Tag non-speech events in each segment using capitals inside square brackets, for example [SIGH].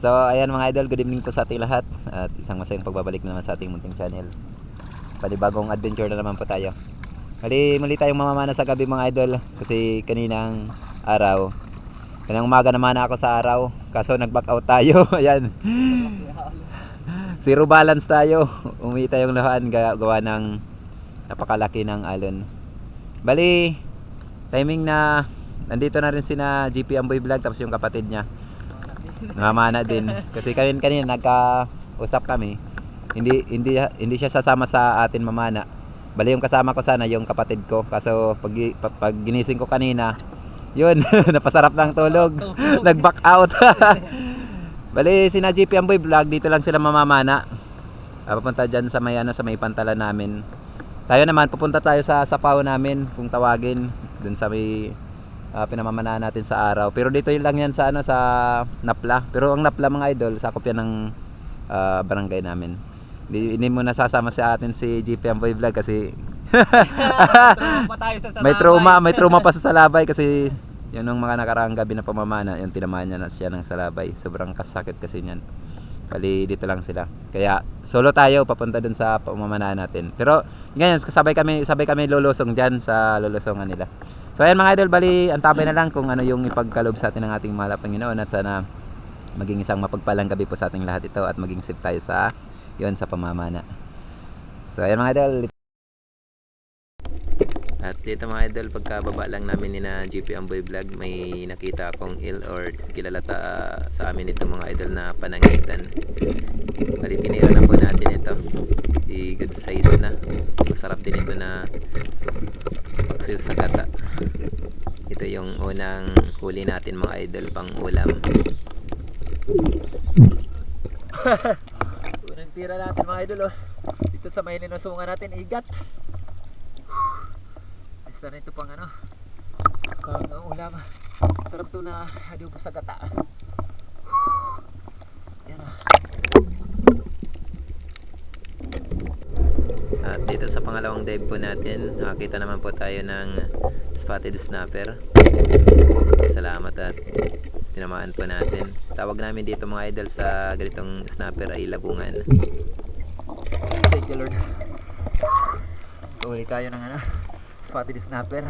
So, ayan mga idol, good evening po sa ating lahat at isang masayang pagbabalik na naman sa ating munting channel. Panibagong adventure na naman po tayo. Mali, muli tayong mamamana sa gabi mga idol kasi kaninang araw, kanang umaga naman ako sa araw kaso nag-back out tayo. [LAUGHS] ayan. Zero balance tayo. Umi tayong lahan gawa ng napakalaki ng alon. Bali, timing na nandito na rin sina GP Amboy Vlog tapos yung kapatid niya. Namamana din. Kasi kanina kanina nagka-usap kami. Hindi hindi hindi siya sasama sa atin mamana. Bali yung kasama ko sana yung kapatid ko. Kaso pag, pag, pag ginising ko kanina, yun, [LAUGHS] napasarap ng tulog. [LAUGHS] Nag-back out. [LAUGHS] Bali sina GP Amboy Vlog dito lang sila mamamana. Ah, Papunta dyan sa may ano sa may pantala namin. Tayo naman pupunta tayo sa sapaw namin kung tawagin dun sa may uh, pinamamanahan natin sa araw. Pero dito lang yan sa ano sa Napla. Pero ang Napla mga idol, sakop yan ng ah, barangay namin. Hindi, hindi mo nasasama sa atin si GP Amboy Vlog kasi [LAUGHS] may trauma, may trauma pa sa salabay kasi yun nung mga nakaraang gabi na pamamana, yung tinamaan niya na siya ng salabay. Sobrang kasakit kasi niyan. Bali dito lang sila. Kaya solo tayo papunta dun sa pamamanahan natin. Pero ngayon sabay kami sabay kami lulusong diyan sa lulusongan nila. So ayan mga idol, bali antabay na lang kung ano yung ipagkalob sa atin ng ating mahal Panginoon at sana maging isang mapagpalang gabi po sa ating lahat ito at maging safe tayo sa yon sa pamamana. So ayan mga idol, at dito mga idol, pagkababa lang namin ni na GP Amboy Vlog, may nakita akong ill or kilala ta sa amin ito mga idol na panangitan. Bali, tinira na po natin ito. Di good size na. Masarap din ito na pagsil gata. Ito yung unang huli natin mga idol pang ulam. [LAUGHS] unang tira natin mga idol oh. Dito sa may ninusungan natin, igat. Basta nito pang ano, pang ulam. Sarap to na adobo sa gata. Yan ah. At dito sa pangalawang dive po natin, nakakita naman po tayo ng spotted snapper. Salamat at tinamaan po natin. Tawag namin dito mga idol sa ganitong snapper ay labungan. Thank you Lord. Uli tayo ng ano, spotted snapper.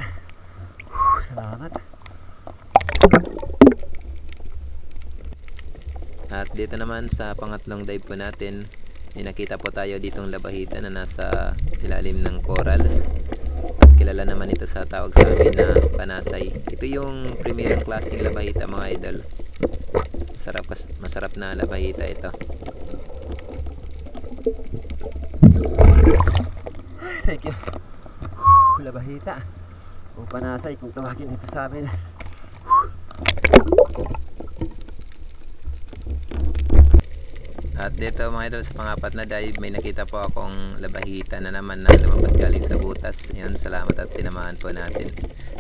Salamat. At dito naman sa pangatlong dive po natin, may nakita po tayo ditong labahita na nasa ilalim ng corals. At kilala naman ito sa tawag sa amin na panasay. Ito yung primerong klaseng labahita mga idol. Masarap, masarap na labahita ito. Thank you. Labahita. O panasay kung tawagin ito sa amin. At dito mga idol sa pangapat na dive may nakita po akong labahita na naman na lumabas galing sa butas. Yan, salamat at tinamaan po natin.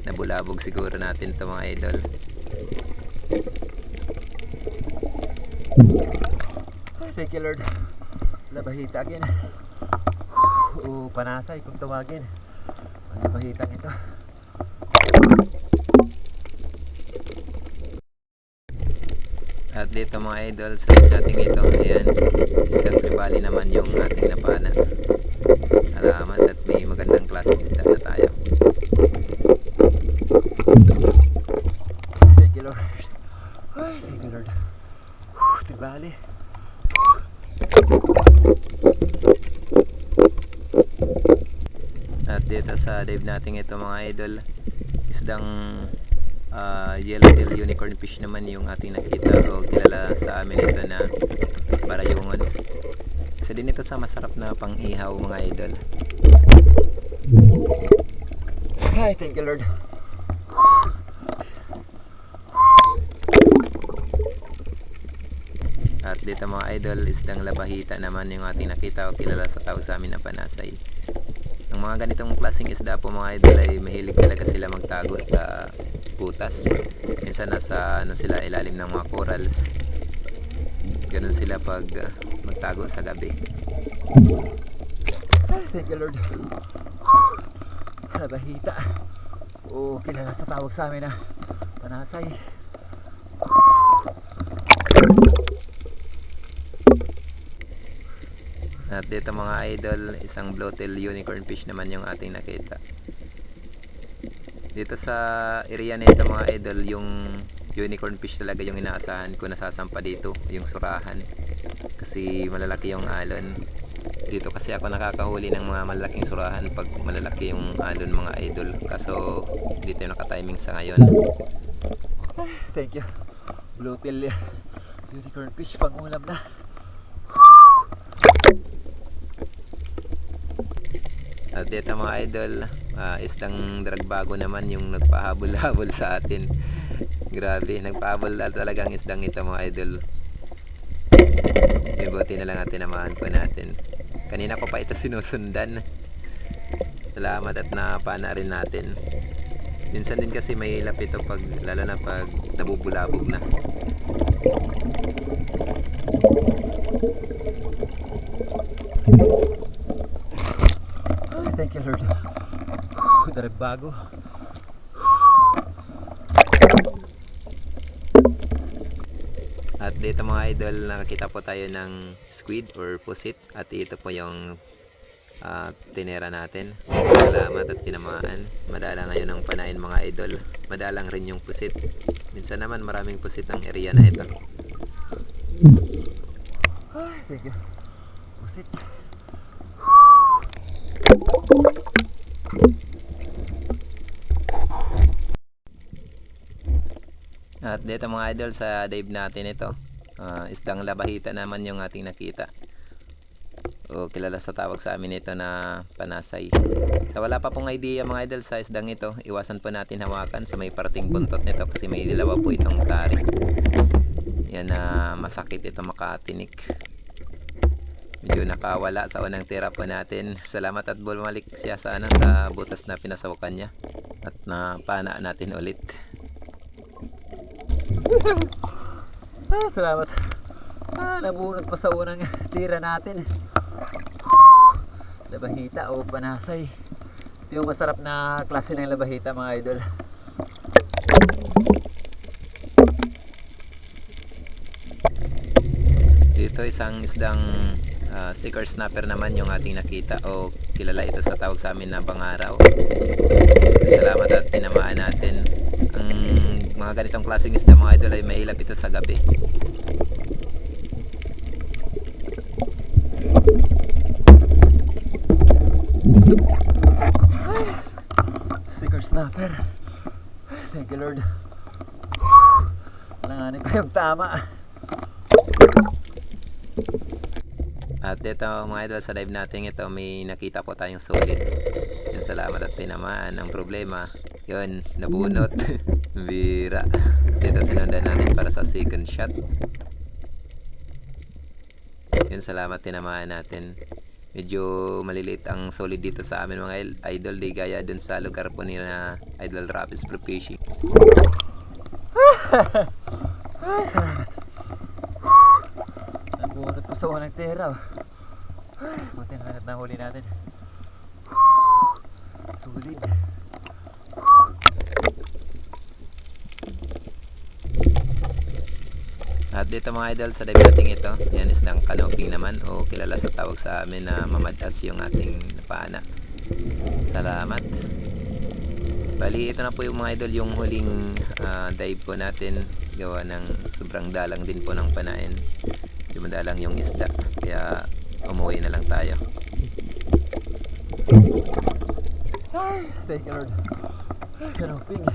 Nabulabog siguro natin to mga idol. Thank you Lord. Labahita again. O panasay kung tawagin. Labahitang ito. At dito mga idol, sa natin ito, ayan, isdang tribali naman yung ating napana. Salamat at may magandang klaseng isda na tayo. Thank you Lord. Ay, thank you Lord. Whew, Tribali. At dito sa dive natin ito mga idol, isdang ah, yellowtail unicorn fish naman yung ating nakita o kilala sa amin ito na barayungon. Isa din ito sa masarap na pang-ihaw mga idol. Hi, thank you Lord. At dito mga idol, isdang labahita naman yung ating nakita o kilala sa tawag sa amin na panasay. Ang mga ganitong klaseng isda po mga idol ay mahilig talaga sila magtago sa butas. Minsan nasa ano sila ilalim ng mga corals. Ganun sila pag uh, mag magtago sa gabi. Thank you, Lord. Nabahita. O kilala sa tawag sa amin na panasay. At dito mga idol, isang blowtail unicorn fish naman yung ating nakita. Dito sa area nito mga idol, yung unicorn fish talaga yung inaasahan ko nasasampa dito, yung surahan. Kasi malalaki yung alon. Dito kasi ako nakakahuli ng mga malalaking surahan pag malalaki yung alon mga idol. Kaso dito yung nakatiming sa ngayon. [SIGHS] Thank you. Bluetail unicorn fish pang ulam na. At dito mga idol, ah, isdang dragbago naman yung nagpahabol-habol sa atin. Grabe, nagpahabol na talaga ang isdang ito mga idol. Buti na lang natin namahan po natin. Kanina ko pa ito sinusundan. Salamat at napana rin natin. Minsan din kasi may ilap ito pag, lalo na pag nabubulabog na. Lord. Daragbago. At dito mga idol, nakakita po tayo ng squid or pusit. At ito po yung ah, tinera natin. Salamat at tinamaan. Madala ngayon ang panain mga idol. Madalang rin yung pusit. Minsan naman maraming pusit ang area na ito. Ay, thank you. Pusit. At dito mga idol sa dive natin ito. ah, isdang labahita naman yung ating nakita. O kilala sa tawag sa amin ito na panasay. Sa wala pa pong idea mga idol sa isdang ito, iwasan po natin hawakan sa may parting buntot nito kasi may dilawa po itong tarik. Yan na masakit ito makatinik. Medyo nakawala sa unang tira po natin. Salamat at bumalik siya sa, ano, sa butas na pinasawakan niya. At napana natin ulit. Ah, salamat. Ah, nabunot pa sa unang tira natin. Labahita o panasay. Ito yung masarap na klase ng labahita mga idol. Dito isang isdang ah, seeker snapper naman yung ating nakita o kilala ito sa tawag sa amin na bangaraw. Salamat at tinamaan natin. Mga ganitong klaseng isda mga idol ay mailap ito sa gabi. Sticker snapper. Thank you Lord. Langanin pa yung tama. At dito mga idol sa live natin ito may nakita po tayong solid. Yung salamat at tinamaan. Ang problema, yun, nabunot. [LAUGHS] Bira. Dito sinundan natin para sa second shot. Yun, salamat tinamaan natin. Medyo maliliit ang solid dito sa amin mga idol. Di gaya dun sa lugar po ni na Idol Rapids Pro Fishing. Ay, salamat. Nabunot pa sa unang tira. Ay, buti na lahat ng huli natin. Sulit. At dito mga idol sa dive natin ito, yan is ng canoping naman o kilala sa tawag sa amin na mamadas yung ating paana. Salamat. Bali, ito na po yung mga idol yung huling ah, dive po natin. Gawa ng sobrang dalang din po ng panain. Dumadalang yung isda. Kaya umuwi na lang tayo. Ay, thank you Lord. Kanoping.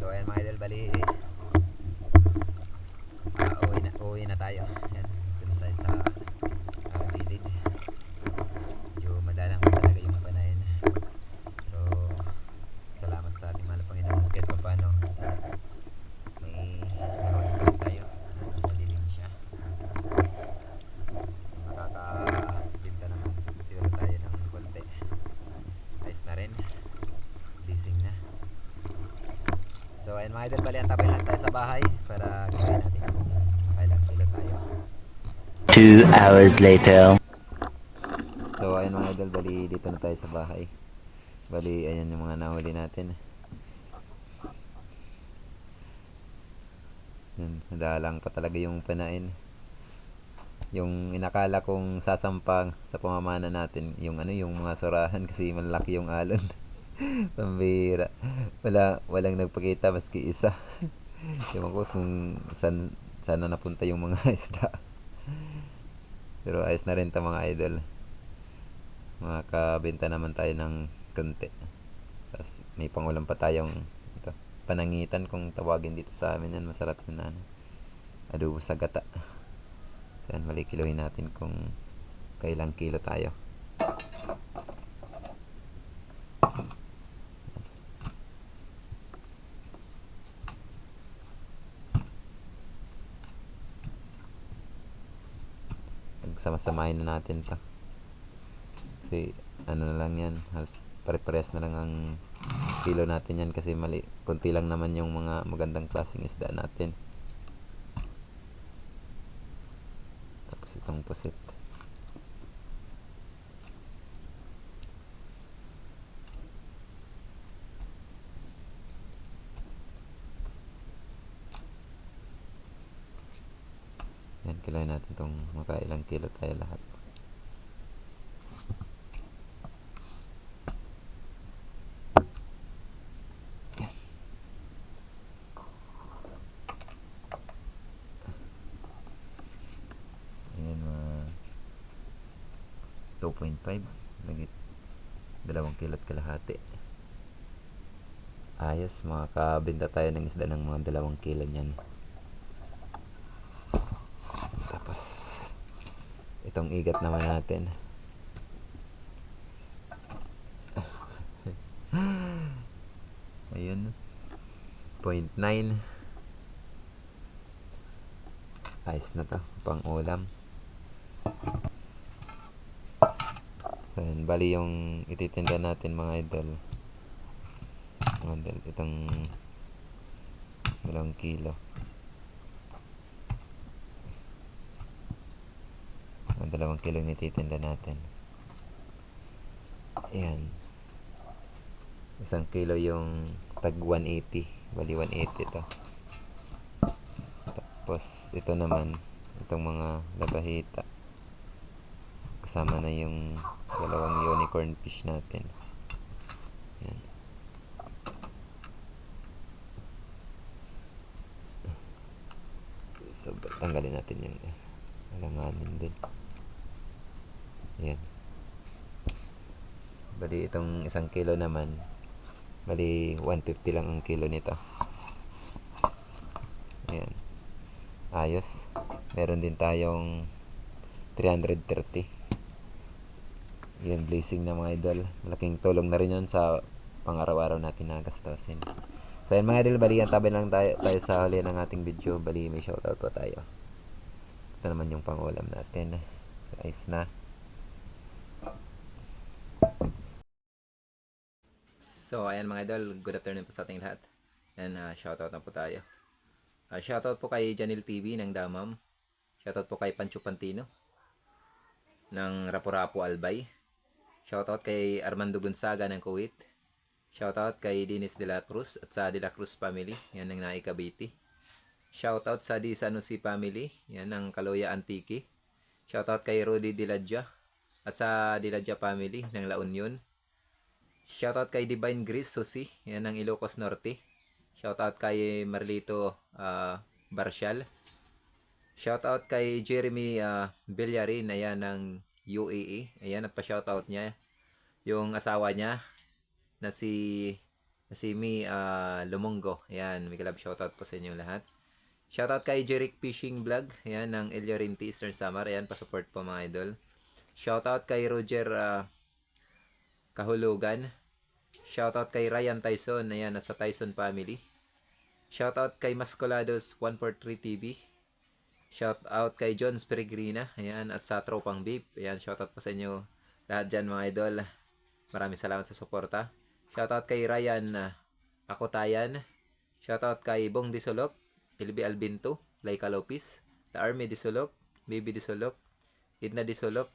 So ayan mga idol, bali ah, uwi, na, uwi na tayo. Yan, dun tayo sa ah, gilid. Medyo madalang pa talaga yung panayin. Pero salamat sa ating mahal na Panginoon kahit pa paano. May nahuli pa rin tayo. At madilim siya. Makaka-libda naman siguro tayo ng konti. So ayun mga idol, bali antapin lang tayo sa bahay para gawin natin kung kailang kilo tayo. Two hours later. So ayun mga idol, bali dito na tayo sa bahay. Bali ayan yung mga nahuli natin. Yan, madalang pa talaga yung panain. Yung inakala kong sasampang sa pamamana natin, yung ano, yung mga surahan kasi malaki yung alon. [LAUGHS] [LAUGHS] Pambira. Wala, walang nagpakita maski isa. [LAUGHS] Ewan ko kung saan, saan na napunta yung mga [LAUGHS] isda. Pero ayos na rin ta mga idol. Makakabenta naman tayo ng konti. Tapos may pangulam pa tayong ito, panangitan kung tawagin dito sa amin yan. Masarap yun na ano. Adobo sa gata. Saan malikilohin natin kung kailang kilo tayo. Pagsama-samahin na natin to. Kasi ano na lang yan, halos pare-pares na lang ang kilo natin yan kasi mali, konti lang naman yung mga magandang klaseng isda natin. Tapos itong pusit. Kiloin natin itong makailang kilo tayo lahat. Ayan, mga 2.5. Lagit. Dalawang kilot kalahati. Ayos, makakabenta tayo ng isda ng mga dalawang kilo niyan. Tapos, itong igat naman natin. [LAUGHS] Ayun. 0.9. Ayos na to. Pang ulam. Ayun, bali yung ititinda natin mga idol. Mga idol, itong dalawang kilo. Ang dalawang kilo yung ititinda natin. Ayan. Isang kilo yung tag 180. Bali 180 to. Tapos ito naman, itong mga labahita. Kasama na yung dalawang unicorn fish natin. Ayan. So, tanggalin natin yung eh, alanganin din. Ayan. Bali, itong isang kilo naman, bali, 150 lang ang kilo nito. Ayan. Ayos. Meron din tayong 330. Yan, blazing na mga idol. Malaking tulong na rin yun sa pang-araw-araw natin na gastusin. So yan mga idol, bali yan tabi lang tayo, tayo sa huli ng ating video. Bali may shoutout po tayo. Ito naman yung pangulam natin. Ayos na. So ayan mga idol, good afternoon po sa ating lahat. And uh, shoutout na po tayo. Uh, shoutout po kay Janil TV ng Damam. Shoutout po kay Pancho Pantino ng Rapo-Rapo Albay. Shoutout kay Armando Gonzaga ng Kuwait. Shoutout kay Dennis De La Cruz at sa De La Cruz family. Yan ng Nai Cavite. Shoutout sa Di Sanusi family. Yan ng Kaloya Antique. Shoutout kay Rudy Diladja at sa Diladja family ng La Union. Shoutout kay Divine Grace Susi. Yan ng Ilocos Norte. Shoutout kay Marlito uh, Barcial. Shoutout kay Jeremy uh, Villarin, ayan ng UAE. Ayan, nagpa-shoutout niya. Yung asawa niya na si na si Mi uh, Lumongo. Ayan, may kalab shoutout po sa inyo lahat. Shoutout kay Jeric Fishing Vlog. Ayan, ng El Llorente Eastern Summer. Ayan, pa-support po mga idol. Shoutout kay Roger uh, Kahulugan. Shoutout kay Ryan Tyson. Ayan, nasa Tyson family. Shoutout kay Mascolados 143 TV. Shout out kay Jones Peregrina. Ayan, at sa Tropang Beep. Ayan, shout out po sa inyo lahat dyan mga idol. Maraming salamat sa suporta. Shout out kay Ryan uh, Akotayan. Shoutout kay Bong Disolok, Ilbi Albinto, Laika Lopez, The Army Disolok, Baby Disolok, Idna Disolok,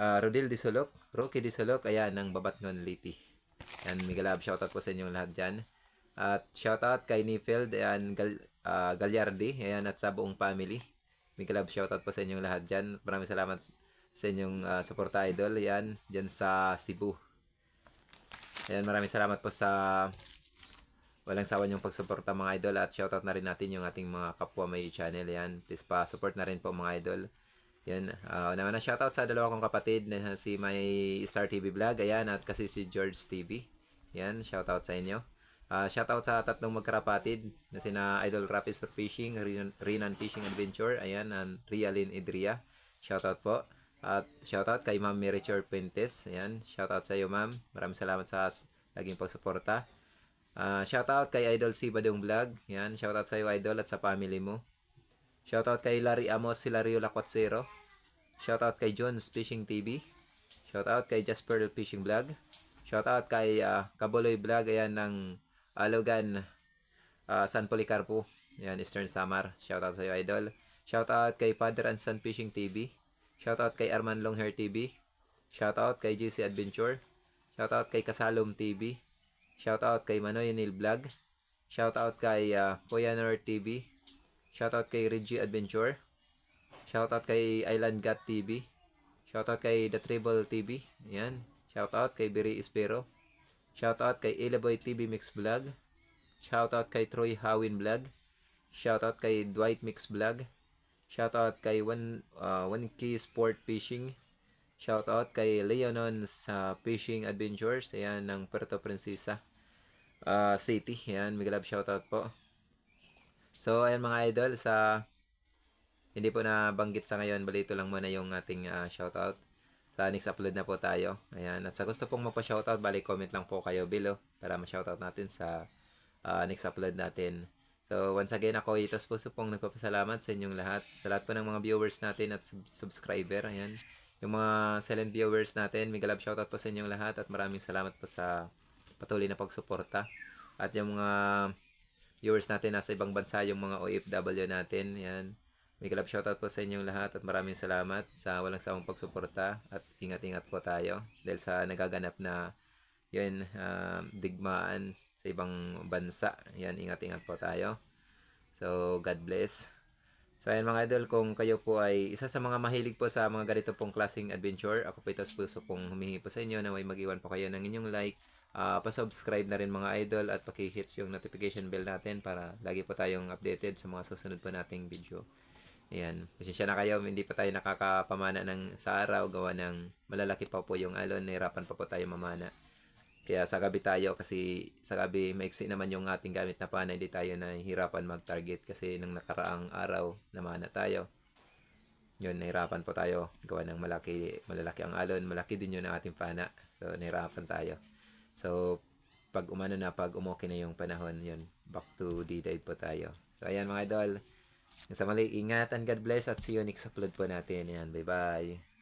uh, Rodil Disolok, Rocky Disolok, ayan, ng Babatngon Liti. Yan, Migalab, shoutout po sa inyong lahat dyan. At shoutout kay Nifield, ayan, Gal, ah, Galyardi, ayan, at sa buong family. Migalab, shoutout po sa inyong lahat dyan. Maraming salamat sa inyong uh, suporta idol, ayan, dyan sa Cebu. Ayan, maraming salamat po sa walang sawa niyong pagsuporta mga idol at shoutout na rin natin yung ating mga kapwa may channel yan. Please pa support na rin po mga idol. Yan, uh, una na shoutout sa dalawa kong kapatid na si may Star TV Vlog, ayan, at kasi si George TV. Yan, shoutout sa inyo. Uh, shoutout sa tatlong magkarapatid na sina Idol Rapis for Fishing, Rinan, Fishing Adventure, ayan, and Rialin Idria. Shoutout po. At shoutout kay Ma'am Mary Chor Puentes. Ayan, shoutout sa iyo ma'am. Maraming salamat sa laging pagsuporta. Ah, shoutout kay Idol C Badong Vlog. Yan, shoutout sa iyo Idol at sa family mo. Shoutout kay Larry Amos Hilario Lacuatsero. Shoutout kay John's Fishing TV. Shoutout kay Jasper Fishing Vlog. Shoutout kay ah, Kaboloy Vlog ayan ng Alogan ah, San Policarpo. Yan, Eastern Samar. Shoutout sa iyo Idol. Shoutout kay Father and Son Fishing TV. Shoutout kay Arman Longhair TV. Shoutout kay GC Adventure. Shoutout kay Kasalom TV. Shoutout kay Manoy Neil Vlog. Shoutout kay uh, Kuya Nor TV. Shoutout kay Reggie Adventure. Shoutout kay Island Gat TV. Shoutout kay The Treble TV. Yan. Shoutout kay Biri Espero. Shoutout kay Ilaboy TV Mix Vlog. Shoutout kay Troy Hawin Vlog. Shoutout kay Dwight Mix Vlog. Shoutout kay One, uh, One Key Sport Fishing. Shoutout kay Leonon sa Fishing Adventures. Ayan, ng Puerto Princesa uh, City. Ayan, mega love shoutout po. So, ayan mga idol, sa hindi po na banggit sa ngayon, balito lang muna yung ating uh, shoutout. Sa next upload na po tayo. Ayan, at sa gusto pong magpa-shoutout, bali comment lang po kayo below para ma-shoutout natin sa uh, next upload natin. So, once again, ako itos puso pong nagpapasalamat sa inyong lahat. Sa lahat po ng mga viewers natin at sub- subscriber. Ayan. Yung mga silent viewers natin, mega love shoutout po sa inyong lahat at maraming salamat po sa patuloy na pagsuporta. At yung mga viewers natin nasa ibang bansa, yung mga OFW natin, yan. Mega love shoutout po sa inyong lahat at maraming salamat sa walang sawang pagsuporta at ingat-ingat po tayo dahil sa nagaganap na yun, ah, digmaan sa ibang bansa. Yan, ingat-ingat po tayo. So, God bless. So, ayan mga idol, kung kayo po ay isa sa mga mahilig po sa mga ganito pong klaseng adventure, ako po ito puso pong humingi po sa inyo na may mag-iwan po kayo ng inyong like, ah pa-subscribe na rin mga idol at paki-hits yung notification bell natin para lagi po tayong updated sa mga susunod po nating video. Ayan, pasensya na kayo, hindi pa tayo nakakapamana ng sa araw, gawa ng malalaki pa po yung alon, nahirapan pa po tayo mamana. Kaya sa gabi tayo kasi sa gabi maiksi naman yung ating gamit na pana, hindi tayo nahihirapan mag-target kasi nung nakaraang araw namana tayo. Yun, nahirapan po tayo gawa ng malaki, malalaki ang alon, malaki din yun ang ating pana. So, nahirapan tayo. So, pag umano na, pag umoke na yung panahon, yun, back to the dive po tayo. So, ayan mga idol, sa mali, ingatan, God bless at see you next upload po natin. Yan, bye-bye.